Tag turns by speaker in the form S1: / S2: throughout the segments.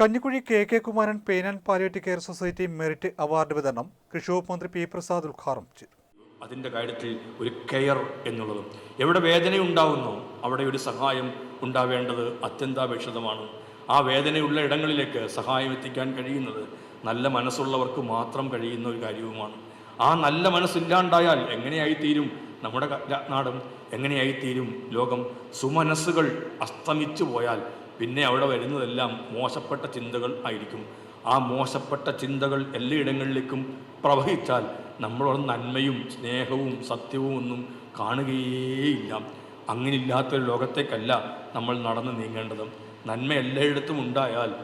S1: Kanjikuzhi K K Kumaran pain and palliative care society merit award വിതരണം കൃഷി വകുപ്പ് മന്ത്രി പി പ്രസാദ് ഉദ്ഘാടനം ചെയ്തു.
S2: അതിന്റെ കാര്യത്തിൽ ഒരു കെയർ എന്നുള്ളതും എവിടെ വേദനയുണ്ടാവുന്നു അവിടെ ഒരു സഹായം ഉണ്ടാവേണ്ടത് അത്യന്താപേക്ഷിതമാണ്. ആ വേദനയുള്ള ഇടങ്ങളിലേക്ക് സഹായം എത്തിക്കാൻ കഴിയുന്നത് നല്ല മനസ്സുള്ളവർക്ക് മാത്രം കഴിയുന്ന ഒരു കാര്യവുമാണ്. ആ നല്ല മനസ്സില്ലാണ്ടായാൽ എങ്ങനെയായിത്തീരും നമ്മുടെ നാടും? എങ്ങനെയായിത്തീരും ലോകം? സുമനസ്സുകൾ അസ്തമിച്ചു പോയാൽ പിന്നെ അവിടെ വരുന്നതെല്ലാം മോശപ്പെട്ട ചിന്തകൾ ആയിരിക്കും. ആ മോശപ്പെട്ട ചിന്തകൾ എല്ലായിടങ്ങളിലേക്കും പ്രവഹിച്ചാൽ നമ്മളോട് നന്മയും സ്നേഹവും സത്യവും ഒന്നും കാണുകയേയില്ല. അങ്ങനെയില്ലാത്തൊരു ലോകത്തേക്കല്ല നമ്മൾ നടന്നു നീങ്ങേണ്ടത്. നന്മ എല്ലായിടത്തും ഉണ്ടായാൽ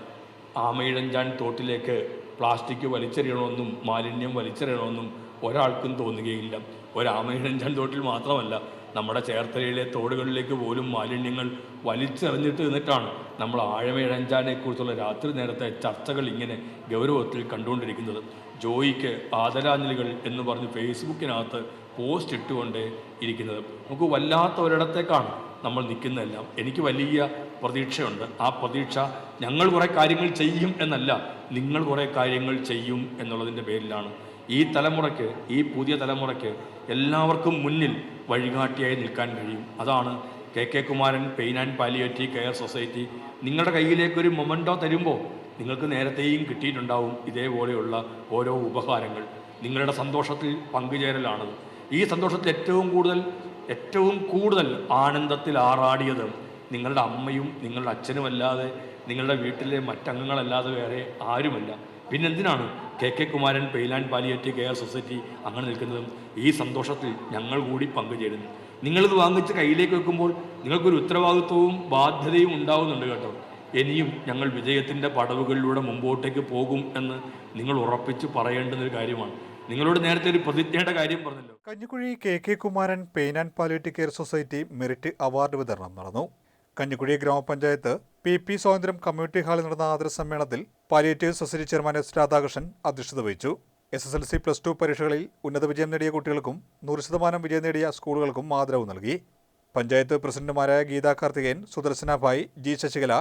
S2: ആമയിഴഞ്ചാൻ തോട്ടിലേക്ക് പ്ലാസ്റ്റിക് വലിച്ചെറിയണമെന്നും മാലിന്യം വലിച്ചെറിയണമെന്നും ഒരാൾക്കും തോന്നുകയില്ല. ഒരാമയിഴഞ്ചാൻ ചന്തോട്ടിൽ മാത്രമല്ല നമ്മുടെ ചേർത്തലയിലെ തോടുകളിലേക്ക് പോലും മാലിന്യങ്ങൾ വലിച്ചെറിഞ്ഞിട്ട് നിന്നിട്ടാണ് നമ്മൾ ആഴമേഴഞ്ചാനെക്കുറിച്ചുള്ള രാത്രി നേരത്തെ ചർച്ചകൾ ഇങ്ങനെ ഗൗരവത്തിൽ കണ്ടുകൊണ്ടിരിക്കുന്നത്. ജോയിക്ക് ആദരാഞ്ജലികൾ എന്ന് പറഞ്ഞ് ഫേസ്ബുക്കിനകത്ത് പോസ്റ്റ് ഇട്ടുകൊണ്ട് ഇരിക്കുന്നത്. നമുക്ക് വല്ലാത്ത ഒരിടത്തേക്കാണ് നമ്മൾ നിൽക്കുന്നതെല്ലാം. എനിക്ക് വലിയ പ്രതീക്ഷയുണ്ട്. ആ പ്രതീക്ഷ ഞങ്ങൾ കുറേ കാര്യങ്ങൾ ചെയ്യും എന്നല്ല നിങ്ങൾ കുറേ കാര്യങ്ങൾ ചെയ്യും എന്നുള്ളതിന്റെ പേരിലാണ് ഈ തലമുറയ്ക്ക് ഈ പുതിയ തലമുറയ്ക്ക് എല്ലാവർക്കും മുന്നിൽ വഴികാട്ടിയായി നിൽക്കാൻ കഴിയും. അതാണ് K K Kumaran pain and palliative care society. നിങ്ങളുടെ കയ്യിലേക്ക് ഒരു മൊമെന്റോ തരുമ്പോൾ നിങ്ങൾക്ക് നേരത്തെയും കിട്ടിയിട്ടുണ്ടാവും ഇതേപോലെയുള്ള ഓരോ ഉപഹാരങ്ങൾ. നിങ്ങളുടെ സന്തോഷത്തിൽ പങ്കുചേരലാണത് ഈ സന്തോഷത്തിൽ ഏറ്റവും കൂടുതൽ ഏറ്റവും കൂടുതൽ ആനന്ദത്തിൽ ആറാടിയത് നിങ്ങളുടെ അമ്മയും നിങ്ങളുടെ അച്ഛനുമല്ലാതെ നിങ്ങളുടെ വീട്ടിലെ മറ്റംഗങ്ങളല്ലാതെ വേറെ ആരുമല്ല. പിന്നെന്തിനാണ് K K Kumaran pain and palliative care society അങ്ങനെ നിൽക്കുന്നതും? ഈ സന്തോഷത്തിൽ ഞങ്ങൾ കൂടി പങ്കുചേരുന്നു. നിങ്ങളിത് വാങ്ങിച്ച് കയ്യിലേക്ക് വെക്കുമ്പോൾ നിങ്ങൾക്കൊരു ഉത്തരവാദിത്വവും ബാധ്യതയും ഉണ്ടാവുന്നുണ്ട് കേട്ടോ. ഇനിയും ഞങ്ങൾ വിജയത്തിന്റെ പടവുകളിലൂടെ മുമ്പോട്ടേക്ക് പോകും എന്ന് നിങ്ങൾ ഉറപ്പിച്ച് പറയേണ്ടുന്ന ഒരു കാര്യമാണ്. നിങ്ങളോട് നേരത്തെ ഒരു പ്രതിജ്ഞയുടെ കാര്യം പറഞ്ഞല്ലോ.
S1: Kanjikuzhi K K Kumaran pain and palliative care society merit award വിതരണം നടന്നു. കഞ്ഞിക്കുഴി ഗ്രാമപഞ്ചായത്ത് പി പി സ്വാതന്ത്ര്യം കമ്മ്യൂണിറ്റി ഹാളിൽ നടന്ന ആദര സമ്മേളനത്തിൽ palliative society chairman S Radhakrishnan അധ്യക്ഷത വഹിച്ചു. S S L C plus two പരീക്ഷകളിൽ ഉന്നത വിജയം നേടിയ കുട്ടികൾക്കും നൂറ് ശതമാനം വിജയം നേടിയ സ്കൂളുകൾക്കും ആദരവ് നൽകി. പഞ്ചായത്ത് പ്രസിഡന്റുമാരായ Geetha Karthikeyan Sudarshana Bhai G Sasikala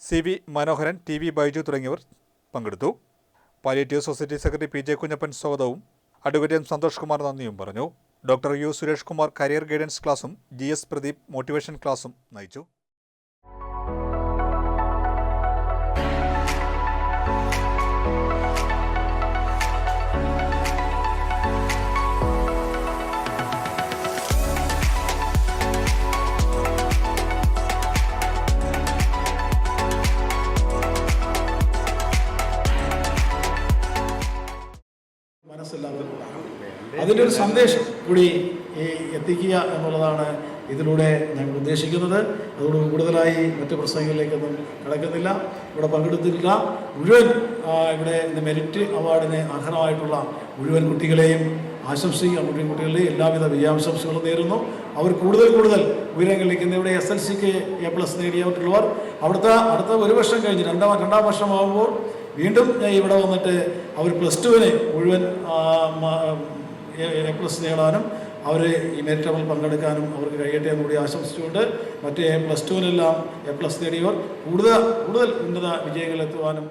S1: C V Manoharan T V Baiju തുടങ്ങിയവർ പങ്കെടുത്തു. Palliative society secretary P J Kunjappan സ്വാഗതവും അഡ്വക്കേറ്റ് എം സന്തോഷ് കുമാർ നന്ദിയും പറഞ്ഞു. Doctor U Suresh Kumar career guidance ക്ലാസും ജി എസ് പ്രദീപ് മോട്ടിവേഷൻ ക്ലാസും നയിച്ചു.
S3: മനസ്സെല്ലാവർക്കും ഉണ്ടാകും അതിന്റെ ഒരു സന്ദേശം കൂടി ഈ എത്തിക്കുക എന്നുള്ളതാണ് ഇതിലൂടെ ഞങ്ങൾ ഉദ്ദേശിക്കുന്നത്. അതുകൊണ്ട് കൂടുതലായി മറ്റ് പ്രസംഗങ്ങളിലേക്കൊന്നും കിടക്കുന്നില്ല. ഇവിടെ പങ്കെടുത്തിട്ടുള്ള മുഴുവൻ ഇവിടെ മെരിറ്റ് അവാർഡിന് അർഹമായിട്ടുള്ള മുഴുവൻ കുട്ടികളെയും ആശംസിക്കുക. മുഴുവൻ കുട്ടികളുടെയും എല്ലാവിധ വിജയാംശംസകളും നേരുന്നു. അവർ കൂടുതൽ കൂടുതൽ ഉയരങ്ങളിലേക്ക് ഇവിടെ എസ് എൽ സിക്ക് എ പ്ലസ് നേടിയവർ അവിടുത്തെ അടുത്ത ഒരു വർഷം കഴിഞ്ഞ് രണ്ടാം രണ്ടാം വർഷമാകുമ്പോൾ വീണ്ടും ഞാൻ ഇവിടെ വന്നിട്ട് അവർ പ്ലസ് ടുവിന് മുഴുവൻ എ പ്ലസ് നേടാനും അവർ ഈ മെറിറ്റ് പങ്കെടുക്കാനും അവർക്ക് കഴിയട്ടെ എന്ന് കൂടി ആശംസിച്ചുകൊണ്ട് മറ്റേ പ്ലസ് ടുവിനെല്ലാം എ പ്ലസ് നേടിയവർ കൂടുതൽ കൂടുതൽ ഉന്നത വിജയങ്ങളിലെത്തുവാനും